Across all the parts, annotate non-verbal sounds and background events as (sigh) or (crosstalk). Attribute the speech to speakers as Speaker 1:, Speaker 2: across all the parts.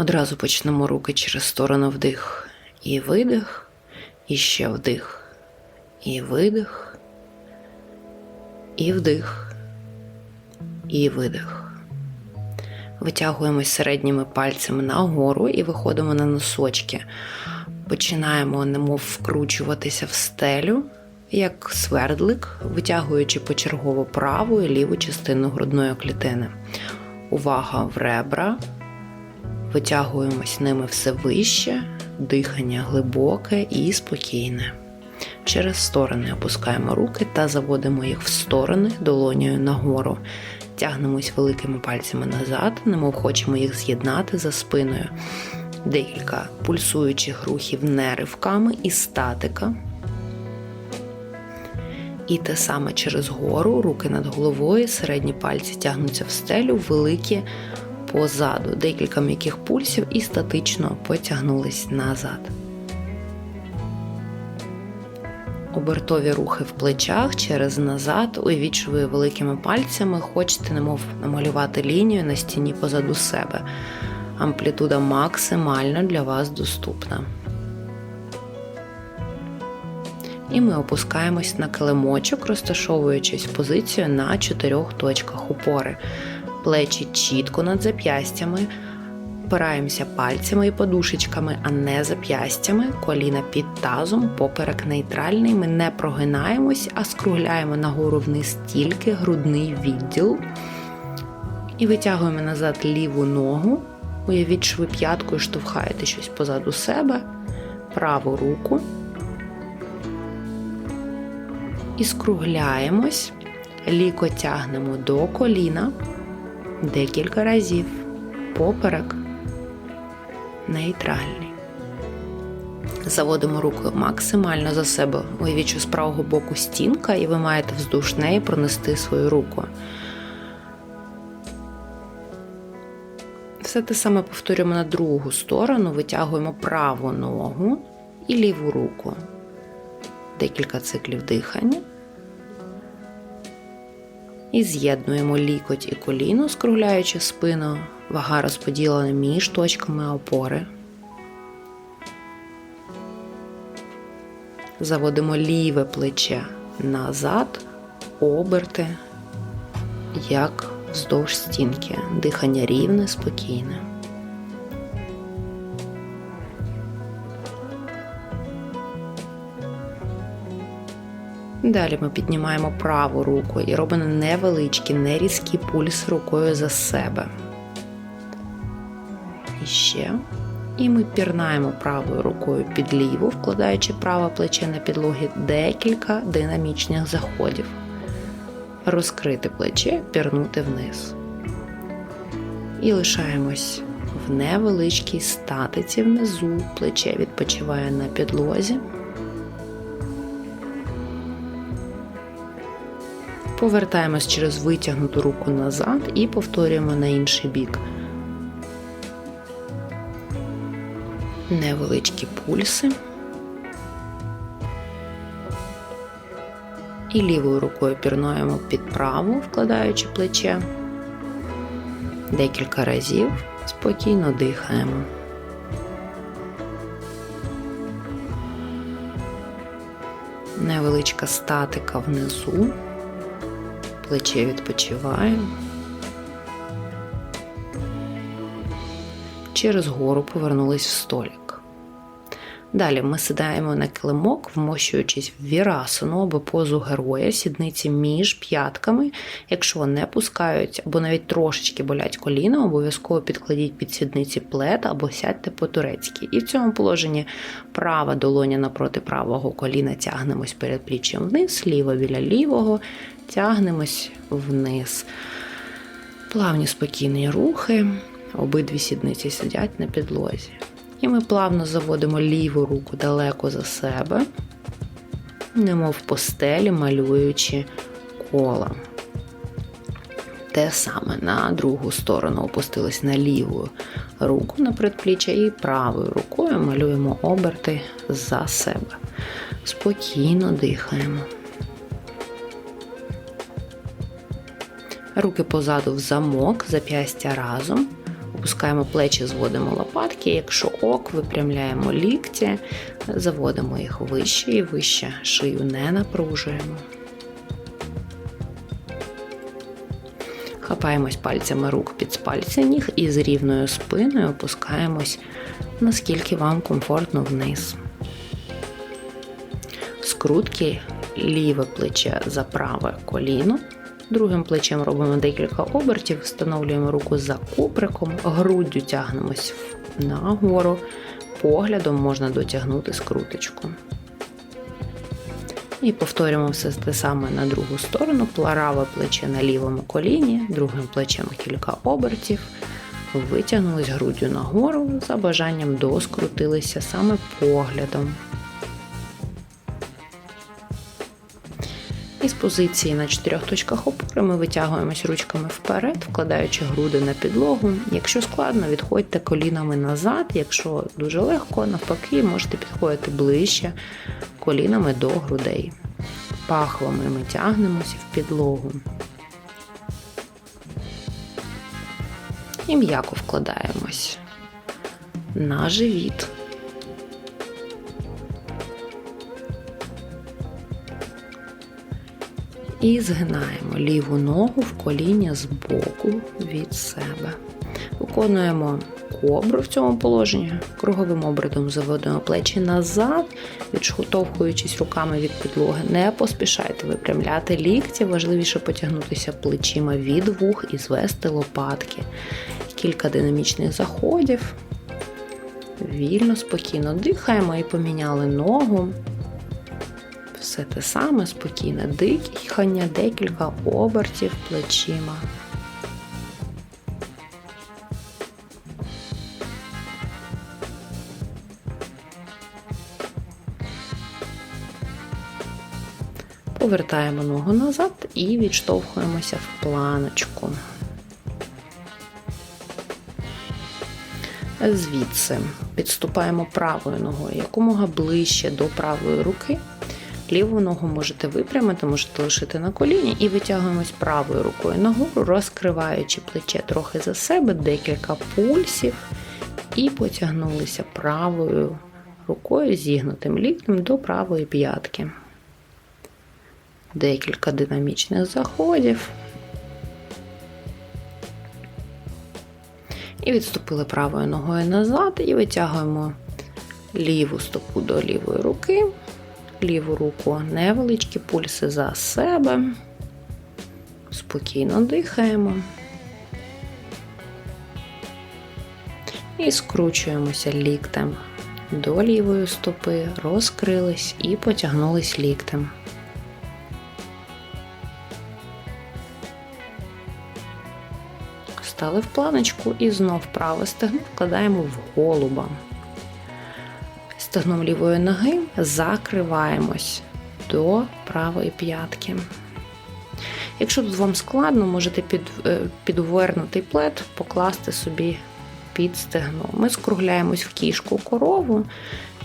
Speaker 1: Одразу почнемо руки через сторону вдих і видих, і ще вдих, і видих, і вдих, і видих. Витягуємось середніми пальцями нагору і виходимо на носочки. Починаємо немов вкручуватися в стелю, як свердлик, витягуючи почергово праву і ліву частину грудної клітини. Увага в ребра. Витягуємось ними все вище, дихання глибоке і спокійне. Через сторони опускаємо руки та заводимо їх в сторони долонею нагору. Тягнемось великими пальцями назад, немов хочемо їх з'єднати за спиною. Декілька пульсуючих рухів не ривками і статика. І те саме через гору, руки над головою, середні пальці тягнуться в стелю, великі позаду. Декілька м'яких пульсів і статично потягнулись назад. Обертові рухи в плечах через назад, уявіть, що ви великими пальцями хочете немов намалювати лінію на стіні позаду себе. Амплітуда максимально для вас доступна. І ми опускаємось на килимочок, розташовуючись в позицію на чотирьох точках опори. Плечі чітко над зап'ястями, опираємося пальцями і подушечками, а не зап'ястями, коліна під тазом, поперек нейтральний. Ми не прогинаємось, а скругляємо нагору вниз тільки грудний відділ. І витягуємо назад ліву ногу. Уявіть, що ви п'яткою штовхаєте щось позаду себе, праву руку. І скругляємось, ліко тягнемо до коліна декілька разів, поперек нейтральний. Заводимо руку максимально за себе. Уявіть, що з правого боку стінка, і ви маєте вздовж неї пронести свою руку. Все те саме повторюємо на другу сторону, витягуємо праву ногу і ліву руку. Декілька циклів дихання. І з'єднуємо лікоть і коліно, скругляючи спину, вага розподілена між точками опори. Заводимо ліве плече назад, оберти, як вздовж стінки. Дихання рівне, спокійне. Далі ми піднімаємо праву руку і робимо невеличкі, нерізкі пульс рукою за себе. І ще. І ми пірнаємо правою рукою під ліву, вкладаючи праве плече на підлогі декілька динамічних заходів. Розкрити плече, пірнути вниз. І лишаємось в невеличкій статиці внизу. Плече відпочиває на підлозі. Повертаємось через витягнуту руку назад і повторюємо на інший бік. Невеличкі пульси. І лівою рукою пірнаємо під праву, вкладаючи плече. Декілька разів спокійно дихаємо. Невеличка статика внизу плече відпочиває. Через гору повернулись в столик. Далі ми сідаємо на килимок, вмощуючись в вірасану або позу героя, сідниці між п'ятками. Якщо не пускають або навіть трошечки болять коліна, обов'язково підкладіть під сідниці плед або сядьте по-турецьки. І в цьому положенні права долоня напроти правого коліна тягнемось перед пліччям вниз, ліва біля лівого, тягнемось вниз. Плавні спокійні рухи, обидві сідниці сидять на підлозі. І ми плавно заводимо ліву руку далеко за себе, немов в постелі, малюючи кола. Те саме на другу сторону опустились на ліву руку на предпліччя і правою рукою малюємо оберти за себе. Спокійно дихаємо. Руки позаду в замок, зап'ястя разом. Опускаємо плечі, зводимо лопатки. Якщо ок, випрямляємо лікті, заводимо їх вище і вище. Шию не напружуємо. Хапаємось пальцями рук під пальці ніг і з рівною спиною опускаємось, наскільки вам комфортно вниз. Скрутки ліве плече за праве коліно. Другим плечем робимо декілька обертів, встановлюємо руку за куприком, груддю тягнемось нагору, поглядом можна дотягнути скруточку. І повторюємо все те саме на другу сторону, праве плече на лівому коліні, другим плечем кілька обертів, витягнулись груддю нагору, за бажанням доскрутилися саме поглядом. Із позиції на чотирьох точках опори ми витягуємось ручками вперед, вкладаючи груди на підлогу. Якщо складно, відходьте колінами назад. Якщо дуже легко, навпаки, можете підходити ближче колінами до грудей. Пахвами ми тягнемося в підлогу. І м'яко вкладаємось на живіт. І згинаємо ліву ногу в коління з боку від себе. Виконуємо кобру в цьому положенні, круговим обрядом заводимо плечі назад, відштовхуючись руками від підлоги. Не поспішайте випрямляти лікті, важливіше потягнутися плечима від вух і звести лопатки. Кілька динамічних заходів. Вільно, спокійно дихаємо і поміняли ногу. Все те саме спокійне дихання, декілька обертів плечима. Повертаємо ногу назад і відштовхуємося в планочку. Звідси підступаємо правою ногою якомога ближче до правої руки. Ліву ногу можете випрямити, можете лишити на коліні і витягуємось правою рукою нагору, розкриваючи плече трохи за себе, декілька пульсів, і потягнулися правою рукою зігнутим ліктем до правої п'ятки. Декілька динамічних заходів. І відступили правою ногою назад і витягуємо ліву стопу до лівої руки ліву руку невеличкі пульси за себе. Спокійно дихаємо. І скручуємося ліктем до лівої стопи, розкрились і потягнулись ліктем. Стали в планочку і знов праве стегно вкладаємо в голуба стегном лівої ноги закриваємось до правої п'ятки. Якщо тут вам складно, можете під, е, підвернутий плед покласти собі під стегно. Ми скругляємось в кішку корову,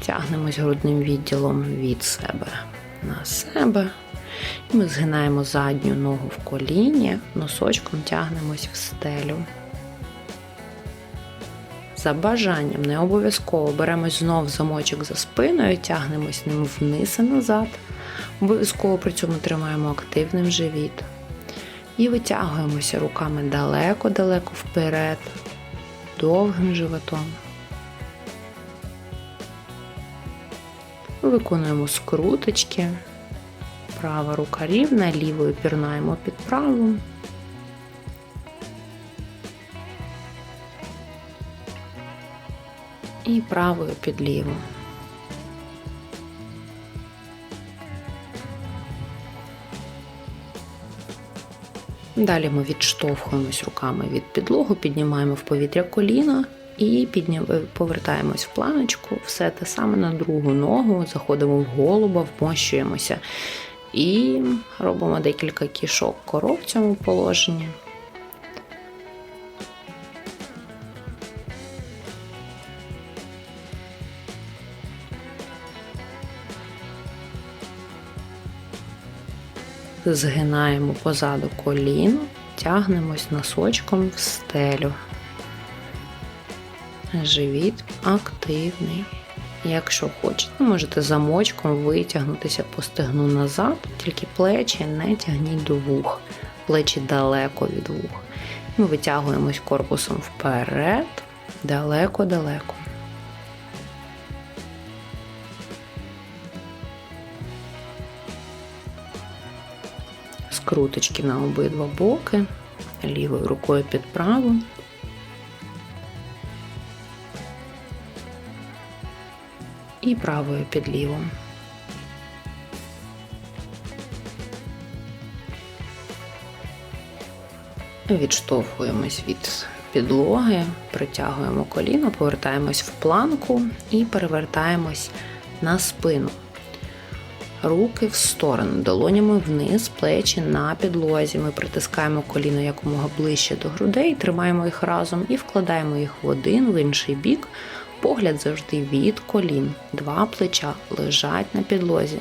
Speaker 1: тягнемось грудним відділом від себе на себе. І ми згинаємо задню ногу в коліні, носочком тягнемось в стелю. За бажанням не обов'язково беремось знов замочок за спиною, тягнемось ним вниз і назад. Обов'язково при цьому тримаємо активним живіт. І витягуємося руками далеко-далеко вперед, довгим животом. Виконуємо скруточки. Права рука рівна, лівою пірнаємо під праву. І правою під ліву. Далі ми відштовхуємось руками від підлогу, піднімаємо в повітря коліна і повертаємось в планочку, все те саме на другу ногу, заходимо в голуба, вмощуємося і робимо декілька кішок коров в цьому положенні. Згинаємо позаду коліно, тягнемось носочком в стелю. Живіт активний. Якщо хочете, можете замочком витягнутися по стегну назад, тільки плечі не тягніть до вух, плечі далеко від вух. Ми витягуємось корпусом вперед, далеко-далеко. Скруточки на обидва боки, лівою рукою під праву. І правою під ліву. Відштовхуємось від підлоги, притягуємо коліно, повертаємось в планку і перевертаємось на спину. Руки в сторону, долонями вниз, плечі на підлозі. Ми притискаємо коліно якомога ближче до грудей, тримаємо їх разом і вкладаємо їх в один, в інший бік. Погляд завжди від колін. Два плеча лежать на підлозі.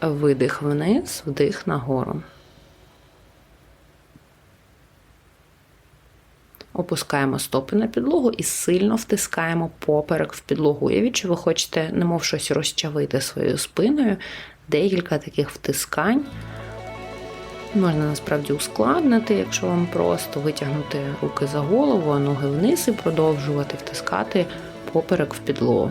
Speaker 1: Видих вниз, вдих нагору. Опускаємо стопи на підлогу і сильно втискаємо поперек в підлогу. Уявіть, що ви хочете, немов щось розчавити своєю спиною. Декілька таких втискань. Можна насправді ускладнити, якщо вам просто витягнути руки за голову, а ноги вниз і продовжувати втискати поперек в підлогу.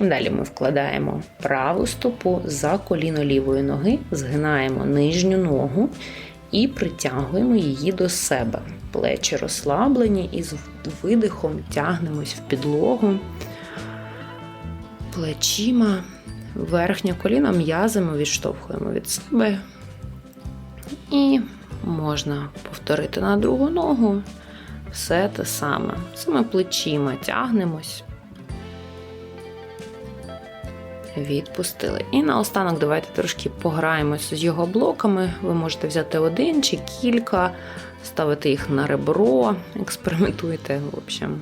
Speaker 1: Далі ми вкладаємо праву стопу за коліно лівої ноги, згинаємо нижню ногу і притягуємо її до себе. Плечі розслаблені і з видихом тягнемось в підлогу плечима. Верхнє коліно м'язами відштовхуємо від себе. І можна повторити на другу ногу все те саме. Саме плечима тягнемось. Відпустили. І наостанок давайте трошки пограємося з його блоками. Ви можете взяти один чи кілька, ставити їх на ребро, експериментуйте, в общем.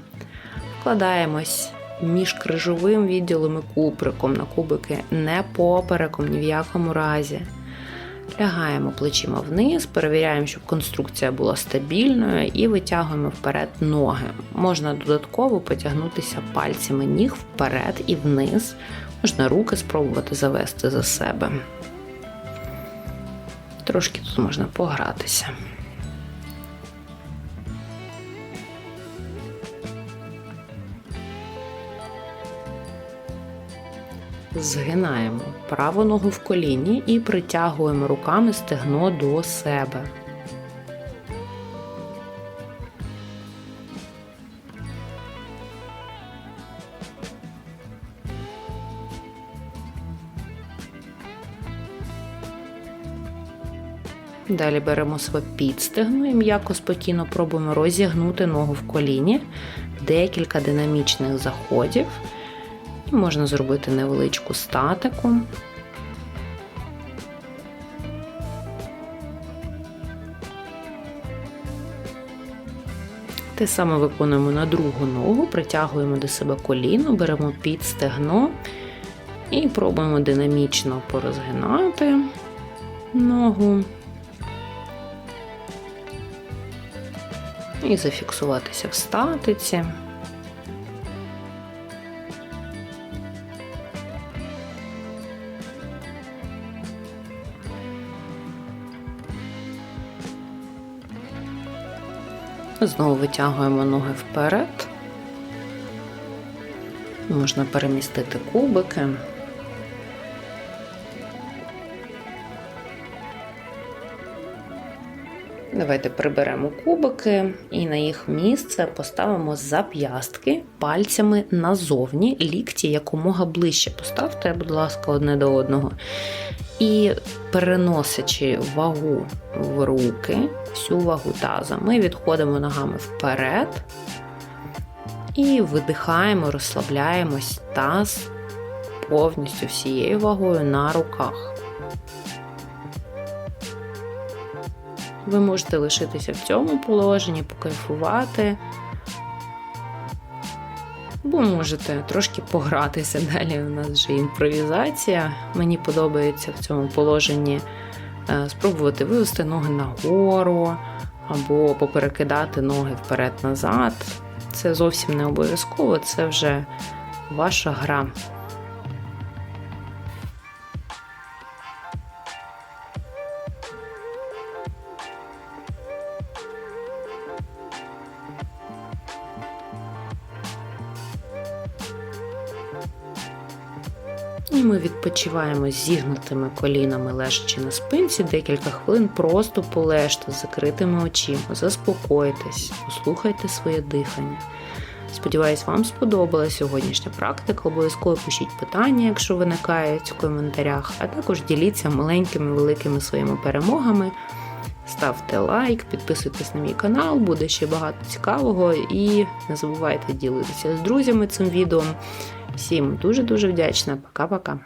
Speaker 1: Вкладаємось між крижовим відділом і куприком на кубики, не попереком, ні в якому разі. Лягаємо плечима вниз, перевіряємо, щоб конструкція була стабільною, і витягуємо вперед ноги. Можна додатково потягнутися пальцями ніг вперед і вниз. Можна руки спробувати завести за себе. Трошки тут можна погратися. Згинаємо праву ногу в коліні і притягуємо руками стегно до себе. Далі беремо себе під стегно і м'яко спокійно пробуємо розігнути ногу в коліні, декілька динамічних заходів. І можна зробити невеличку статику. Те саме виконуємо на другу ногу, притягуємо до себе коліно, беремо під стегно і пробуємо динамічно порозгинати ногу. І зафіксуватися в статиці. Знову витягуємо ноги вперед. Можна перемістити кубики. Давайте приберемо кубики і на їх місце поставимо зап'ястки пальцями назовні, лікті якомога ближче. Поставте, будь ласка, одне до одного. І переносячи вагу в руки, всю вагу таза, ми відходимо ногами вперед і видихаємо, розслабляємось таз повністю всією вагою на руках. Ви можете лишитися в цьому положенні, покайфувати. Бо можете трошки погратися. (laughs) Далі у нас вже імпровізація. Мені подобається в цьому положенні е, спробувати вивести ноги нагору, або поперекидати ноги вперед-назад. Це зовсім не обов'язково, це вже ваша гра. Відпочиваємо зігнутими колінами, лежачи на спинці декілька хвилин, просто полежте з закритими очима, заспокойтесь, послухайте своє дихання. Сподіваюсь, вам сподобалася сьогоднішня практика. Обов'язково пишіть питання, якщо виникають в коментарях, а також діліться маленькими великими своїми перемогами. Ставте лайк, підписуйтесь на мій канал, буде ще багато цікавого. І не забувайте ділитися з друзями цим відео. Всім дуже-дуже вдячна. Пока-пока.